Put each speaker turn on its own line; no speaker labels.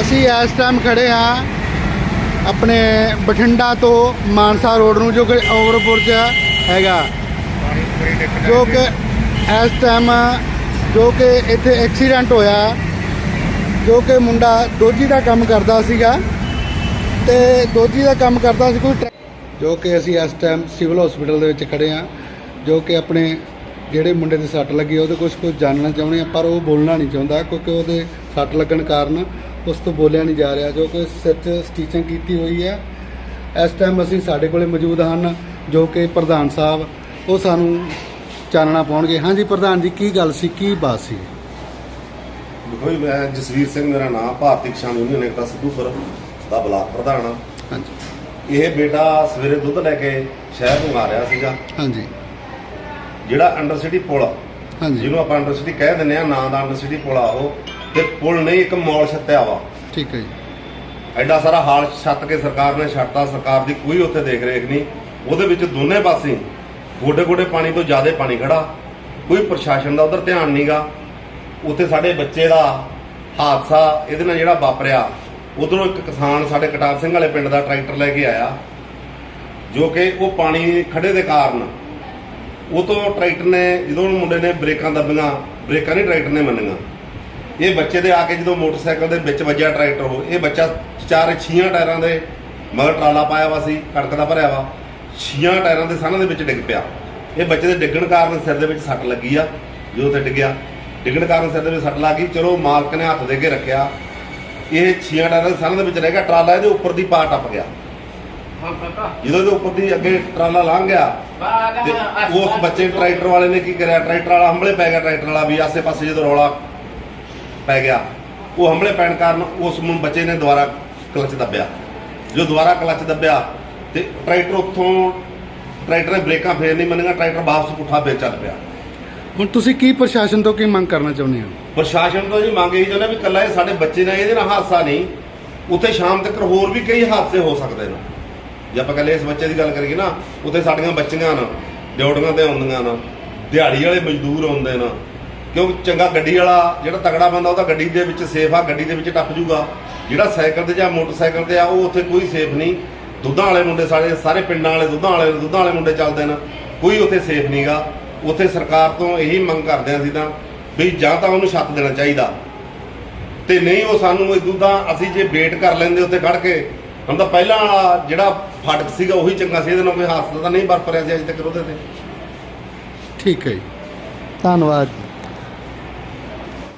ਅਸੀਂ ਇਸ ਟਾਈਮ ਖੜੇ ਹਾਂ ਆਪਣੇ ਬਠਿੰਡਾ ਤੋਂ ਮਾਨਸਾ ਰੋਡ ਨੂੰ, ਜੋ ਕਿ ਓਵਰਬ੍ਰਿਜ ਹੈਗਾ। ਜੋ ਕਿ ਇਸ ਟਾਈਮ ਜੋ ਕਿ ਇੱਥੇ ਐਕਸੀਡੈਂਟ ਹੋਇਆ, ਜੋ ਕਿ ਮੁੰਡਾ ਦੋਜੀ ਦਾ ਕੰਮ ਕਰਦਾ ਸੀਗਾ ਤੇ ਦੋਜੀ ਦਾ ਕੰਮ ਕਰਦਾ ਸੀ ਕੋਈ ਟਰੈ- ਜੋ ਕਿ ਅਸੀਂ ਇਸ ਟਾਈਮ ਸਿਵਲ ਹਸਪੀਟਲ ਦੇ ਵਿੱਚ ਖੜੇ ਹਾਂ, ਜੋ ਕਿ ਆਪਣੇ ਜਿਹੜੇ ਮੁੰਡੇ ਦੇ ਸੱਟ ਲੱਗੀ ਉਹਦੇ ਕੁਝ ਕੁਝ ਜਾਣਨਾ ਚਾਹੁੰਦੇ ਆ, ਪਰ ਉਹ ਬੋਲਣਾ ਨਹੀਂ ਚਾਹੁੰਦਾ, ਕਿਉਂਕਿ ਉਹਦੇ ਸੱਟ ਲੱਗਣ ਕਾਰਨ ਉਸ ਤੋਂ ਬੋਲਿਆ ਨਹੀਂ ਜਾ ਰਿਹਾ ਜੋ ਕਿ ਸਿਰ 'ਚ ਸਟੀਚਿੰਗ ਕੀਤੀ ਹੋਈ ਹੈ। ਇਸ ਟਾਈਮ ਅਸੀਂ ਸਾਡੇ ਕੋਲੇ ਮੌਜੂਦ ਹਨ ਜੋ ਕਿ ਪ੍ਰਧਾਨ ਸਾਹਿਬ ਉਹ ਸਾਨੂੰ ਚਾਨਣਾ ਪਾਉਣਗੇ। ਹਾਂਜੀ ਪ੍ਰਧਾਨ ਜੀ ਕੀ ਗੱਲ ਸੀ ਕੀ ਬਾਤ ਸੀ?
ਦੇਖੋ ਜੀ ਮੈਂ ਜਸਵੀਰ ਸਿੰਘ ਮੇਰਾ ਨਾਮ ਭਾਰਤੀ ਕਿਸਾਨ ਯੂਨੀਅਨ ਏਕਤਾ ਸਿੱਧੂਪੁਰ ਦਾ ਬਲਾਕ ਪ੍ਰਧਾਨ ਹਾਂ।
ਹਾਂਜੀ।
ਇਹ ਬੇਟਾ ਸਵੇਰੇ ਦੁੱਧ ਲੈ ਕੇ ਸ਼ਹਿਰ ਤੋਂ ਆ ਰਿਹਾ ਸੀਗਾ।
ਹਾਂਜੀ।
ਜਿਹੜਾ ਅੰਡਰ ਸਿਟੀ ਪੁਲ
ਹਾਂਜੀ।
ਜਿਹਨੂੰ ਆਪਾਂ ਅੰਡਰ ਸਿਟੀ ਕਹਿ ਦਿੰਦੇ ਆ ਨਾਂ ਦਾ ਅੰਡਰ ਸਿਟੀ ਪੁਲ ਆ ਉਹ। ਤੇ ਪੁਲ ਨਹੀਂ ਇੱਕ ਮੌਲ ਛੱਤਿਆ ਵਾ।
ਠੀਕ ਹੈ ਜੀ।
ਐਡਾ ਸਾਰਾ ਹਾਲ ਛੱਤ ਕੇ ਸਰਕਾਰ ਨੇ ਛੱਡਤਾ ਸਰਕਾਰ ਦੀ ਕੋਈ ਉੱਥੇ ਦੇਖ ਰੇਖ ਨਹੀਂ। ਉਹਦੇ ਵਿੱਚ ਦੋਨੇ ਪਾਸੇ ਗੋਡੇ ਗੋਡੇ ਪਾਣੀ ਤੋਂ ਜ਼ਿਆਦਾ ਪਾਣੀ ਖੜਾ ਕੋਈ ਪ੍ਰਸ਼ਾਸਨ ਦਾ ਉਧਰ ਧਿਆਨ ਨਹੀਂਗਾ ਉੱਥੇ ਸਾਡੇ ਬੱਚੇ ਦਾ ਹਾਦਸਾ ਇਹਦੇ ਨਾਲ ਜਿਹੜਾ ਵਾਪਰਿਆ ਉਧਰੋਂ ਇੱਕ ਕਿਸਾਨ ਸਾਡੇ ਕਟਾਰ ਸਿੰਘ ਵਾਲੇ ਪਿੰਡ ਦਾ ਟਰੈਕਟਰ ਲੈ ਕੇ ਆਇਆ ਜੋ ਕਿ ਉਹ ਪਾਣੀ ਖੜੇ ਦੇ ਕਾਰਨ ਉਹ ਤੋਂ ਟਰੈਕਟਰ ਨੇ ਜਦੋਂ ਮੁੰਡੇ ਨੇ ਬ੍ਰੇਕਾਂ ਦੱਬੀਆਂ ਬ੍ਰੇਕਾਂ ਨਹੀਂ ਟਰੈਕਟਰ ਨੇ ਮੰਨੀਆਂ। ਇਹ ਬੱਚੇ ਦੇ ਆ ਕੇ ਜਦੋਂ ਮੋਟਰਸਾਈਕਲ ਦੇ ਵਿੱਚ ਵੱਜਿਆ ਟਰੈਕਟਰ ਉਹ ਇਹ ਬੱਚਾ ਚਾਰੇ ਛੀਆਂ ਟਾਇਰਾਂ ਦੇ ਮਗਰ ਟਰਾਲਾ ਪਾਇਆ ਵਾ ਸੀ ਕਣਕ ਦਾ ਭਰਿਆ ਵਾ ਛੀਆਂ ਟਾਇਰਾਂ ਦੇ ਸਾਨਾਂ ਦੇ ਵਿੱਚ ਡਿੱਗ ਪਿਆ। ਇਹ ਬੱਚੇ ਦੇ ਡਿੱਗਣ ਕਾਰਨ ਸਿਰ ਦੇ ਵਿੱਚ ਸੱਟ ਲੱਗੀ ਆ ਜਦੋਂ ਤੇ ਡਿੱਗਿਆ। ਡਿੱਗਣ ਕਾਰਨ ਸਿਰ ਦੇ ਵਿੱਚ ਸੱਟ ਲੱਗੀ ਚਲੋ ਮਾਲਕ ਨੇ ਹੱਥ ਦੇ ਕੇ ਰੱਖਿਆ। ਇਹ ਛੀਆਂ ਟਾਇਰਾਂ ਦੇ ਸਾਨਾਂ ਦੇ ਵਿੱਚ ਰਹਿ ਗਿਆ ਟਰਾਲਾ ਇਹਦੇ ਉੱਪਰ ਦੀ ਪਾ ਟੱਪ ਗਿਆ। ਜਦੋਂ ਇਹਦੇ ਉੱਪਰ ਦੀ ਅੱਗੇ ਟਰਾਲਾ ਲੰਘ ਗਿਆ ਤੇ ਉਸ ਬੱਚੇ ਟਰੈਕਟਰ ਵਾਲੇ ਨੇ ਕੀ ਕਰਿਆ? ਟਰੈਕਟਰ ਵਾਲਾ ਹੰਬਲੇ ਪੈ ਗਿਆ ਟਰੈਕਟਰ ਵਾਲਾ ਵੀ ਆਸੇ-ਪਾਸੇ ਜਦੋਂ ਰੌਲਾ ਪੈ ਗਿਆ। ਉਹ ਹੰਬਲੇ ਪੈਣ ਕਾਰਨ ਉਸ ਨੂੰ ਬੱਚੇ ਨੇ ਦੁਬਾਰਾ ਕਲਚ ਦੱਬਿਆ। ਜੋ ਦੁਬਾਰਾ ਕਲਚ ਦੱਬਿਆ ਤੇ ਟਰੈਕਟਰ ਉੱਥੋਂ ਟਰੈਕਟਰ ਨੇ ਬ੍ਰੇਕਾਂ ਫੇਰ ਨਹੀਂ ਮੰਨੀਆਂ ਟਰੈਕਟਰ ਵਾਪਸ ਪੁੱਠਾ ਫੇਰ ਚੱਲ ਪਿਆ।
ਹੁਣ ਤੁਸੀਂ ਕੀ ਪ੍ਰਸ਼ਾਸਨ ਤੋਂ ਕੀ ਮੰਗ ਕਰਨਾ ਚਾਹੁੰਦੇ ਹੋ?
ਪ੍ਰਸ਼ਾਸਨ ਤੋਂ ਜੀ ਮੰਗ ਇਹੀ ਚਾਹੁੰਦੇ ਵੀ ਕੱਲਾ ਇਹ ਸਾਡੇ ਬੱਚੇ ਨਾਲ ਇਹਦੇ ਨਾਲ ਹਾਦਸਾ ਨਹੀਂ ਉੱਥੇ ਸ਼ਾਮ ਤੱਕ ਹੋਰ ਵੀ ਕਈ ਹਾਦਸੇ ਹੋ ਸਕਦੇ ਨੇ। ਜੇ ਆਪਾਂ ਕੱਲੇ ਇਸ ਬੱਚੇ ਦੀ ਗੱਲ ਕਰੀਏ ਨਾ ਉੱਥੇ ਸਾਡੀਆਂ ਬੱਚੀਆਂ ਨਾ ਡਿਊਟੀਆਂ ਤੇ ਆਉਂਦੀਆਂ ਨਾ ਦਿਹਾੜੀ ਵਾਲੇ ਮਜ਼ਦੂਰ ਆਉਂਦੇ ਨਾ ਕਿਉਂਕਿ ਚੰਗਾ ਗੱਡੀ ਵਾਲਾ, ਜਿਹੜਾ ਤਗੜਾ ਬੰਦਾ, ਉਹ ਤਾਂ ਗੱਡੀ ਦੇ ਵਿੱਚ ਸੇਫ ਆ, ਗੱਡੀ ਦੇ ਵਿੱਚ ਟੱਪ ਜੂਗਾ ਜਿਹੜਾ ਸਾਈਕਲ ਤੇ ਜਾਂ ਮੋਟਰਸਾਈਕਲ ਤੇ ਆ, ਉਹ ਉੱਥੇ ਕੋਈ ਸੇਫ ਨਹੀਂ। ਦੁੱਧਾਂ ਵਾਲੇ ਮੁੰਡੇ ਸਾਰੇ ਸਾਰੇ ਪਿੰਡਾਂ ਵਾਲੇ, ਦੁੱਧਾਂ ਵਾਲੇ ਦੁੱਧਾਂ ਵਾਲੇ ਮੁੰਡੇ ਚੱਲਦੇ ਨੇ। ਕੋਈ ਉੱਥੇ ਸੇਫ ਨਹੀਂਗਾ ਉੱਥੇ ਸਰਕਾਰ ਤੋਂ ਇਹੀ ਮੰਗ ਕਰਦੇ ਆ ਅਸੀਂ ਤਾਂ, ਵੀ ਜਾਂ ਤਾਂ ਉਹਨੂੰ ਛੱਤ ਦੇਣਾ ਚਾਹੀਦਾ। ਤੇ ਨਹੀਂ ਉਹ ਸਾਨੂੰ ਇਹ ਦੁੱਧਾਂ, ਅਸੀਂ ਜੇ ਵੇਟ ਕਰ ਲੈਂਦੇ ਉੱਥੇ ਖੜ ਕੇ, ਹੁਣ ਤਾਂ ਪਹਿਲਾਂ ਜਿਹੜਾ ਫਾਟਕ ਸੀਗਾ ਉਹੀ ਚੰਗਾ ਸੀ, ਇਹਦੇ ਨਾਲ ਕੋਈ ਹਾਦਸਾ ਤਾਂ ਨਹੀਂ ਵਾਪਰਿਆ ਸੀ ਅਜੇ ਤੱਕ ਉਹਦੇ ਤੇ।
ਠੀਕ ਹੈ ਜੀ। ਧੰਨਵਾਦ